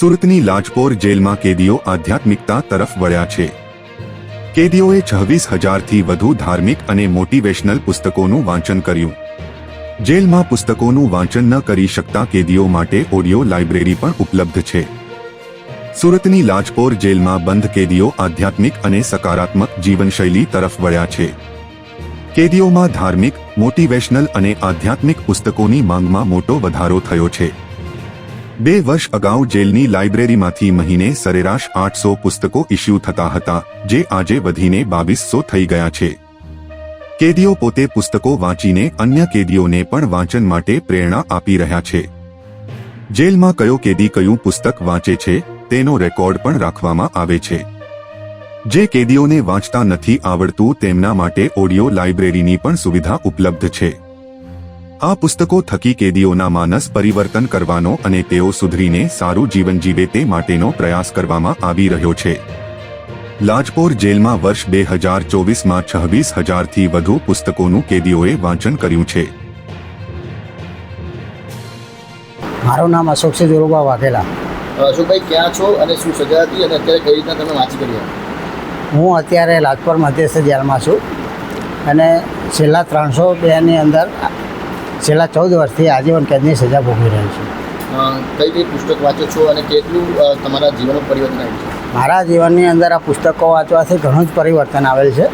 સુરતની લાજપોર જેલમાં કેદીઓ આધ્યાત્મિકતા તરફ વળ્યા છે. કેદીઓએ છવ્વીસ હજારથી વધુ ધાર્મિક અને મોટિવેશનલ પુસ્તકોનું વાંચન કર્યું. જેલમાં પુસ્તકોનું વાંચન ન કરી શકતા કેદીઓ માટે ઓડિયો લાઇબ્રેરી પણ ઉપલબ્ધ છે. સુરતની લાજપોર જેલમાં બંધ કેદીઓ આધ્યાત્મિક અને સકારાત્મક જીવનશૈલી તરફ વળ્યા છે. કેદીઓમાં ધાર્મિક, મોટિવેશનલ અને આધ્યાત્મિક પુસ્તકોની માંગમાં મોટો વધારો થયો છે. બે વર્ષ અગાઉ જેલની લાઇબ્રેરીમાંથી મહિને સરેરાશ આઠસો પુસ્તકો ઇસ્યુ થતા હતા, જે આજે વધીને બાવીસો થઈ ગયા છે. કેદીઓ પોતે પુસ્તકો વાંચીને અન્ય કેદીઓને પણ વાંચન માટે પ્રેરણા આપી રહ્યા છે. જેલમાં કયો કેદી કયું પુસ્તક વાંચે છે, તેનો રેકોર્ડ પણ રાખવામાં આવે છે. જે કેદીઓને વાંચતા નથી આવડતું તેમના માટે ઓડિયો લાઇબ્રેરીની પણ સુવિધા ઉપલબ્ધ છે. આ પુસ્તકો થકી કેદીઓના માનસ પરિવર્તન કરવાનો અને તેઓ સુધરીને સારું જીવન જીવે તે માટેનો પ્રયાસ કરવામાં આવી રહ્યો છે. લાજપોર જેલમાં વર્ષ બે હજાર ચોવીસમાં છવ્વીસ હજારથી વધુ પુસ્તકોનું કેદીઓએ વાંચન કર્યું છે. મારું નામ અશોક સિંહ જોરુબા વાઘેલા. અશોકભાઈ ક્યાં છો અને શું સજા હતી અને અત્યારે કઈ રીતના તમે વાંચી કરી હું અત્યારે લાજપોર મધ્યસ્થ જેલમાં છું અને છેલ્લા ત્રણસો બેની અંદર છેલ્લા ચૌદ વર્ષથી આજીવન કેદની સજા ભોગવી રહ્યું છું. કઈ કઈ પુસ્તક વાંચો છો અને કેટલું તમારા જીવનમાં પરિવર્તન આવ્યું છે? મારા જીવનની અંદર આ પુસ્તકો વાંચવાથી ઘણું જ પરિવર્તન આવેલ છે.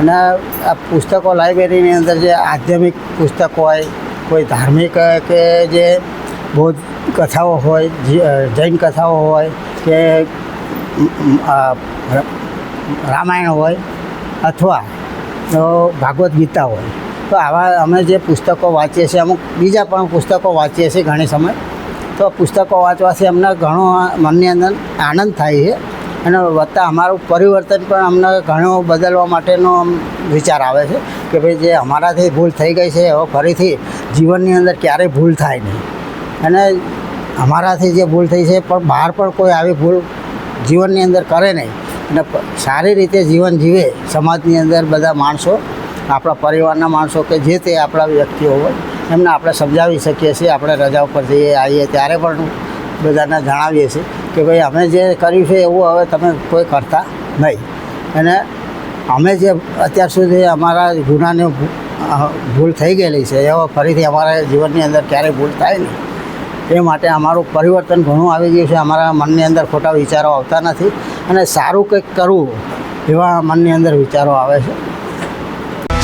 અને આ પુસ્તકો લાઇબ્રેરીની અંદર જે આધ્યાત્મિક પુસ્તકો હોય કોઈ ધાર્મિક કે જે બૌદ્ધ કથાઓ હોય જૈન કથાઓ હોય કે રામાયણ હોય અથવા તો ભાગવદ્ ગીતા હોય તો આવા અમે જે પુસ્તકો વાંચીએ છીએ, અમુક બીજા પણ પુસ્તકો વાંચીએ છીએ ઘણી સમય. તો પુસ્તકો વાંચવાથી અમને ઘણો મનની અંદર આનંદ થાય છે અને વત્તા અમારું પરિવર્તન પણ અમને ઘણો બદલવા માટેનો વિચાર આવે છે કે ભાઈ જે અમારાથી ભૂલ થઈ ગઈ છે હવે ફરીથી જીવનની અંદર ક્યારેય ભૂલ થાય નહીં. અને અમારાથી જે ભૂલ થઈ છે પણ બહાર પણ કોઈ આવી ભૂલ જીવનની અંદર કરે નહીં. અને સારી રીતે જીવન જીવે સમાજની અંદર બધા માણસો આપણા પરિવારના માણસો કે જે તે આપણા વ્યક્તિઓ હોય, એમને આપણે સમજાવી શકીએ છીએ, આપણે રજા ઉપર જઈએ, આવીએ ત્યારે પણ બધાને જણાવીએ છીએ કે ભાઈ અમે જે કર્યું છે એવું હવે તમે કોઈ કરતા નહીં. અને અમે જે અત્યાર સુધી અમારા ગુનાને ભૂલ થઈ ગયેલી છે, એવો ફરીથી અમારા જીવનની અંદર ક્યારેય ભૂલ થાય નહીં. એ માટે અમારું પરિવર્તન ઘણું આવી ગયું છે, અમારા મનની અંદર ખોટા વિચારો આવતા નથી અને સારું કંઈક કરવું એવા મનની અંદર વિચારો આવે છે.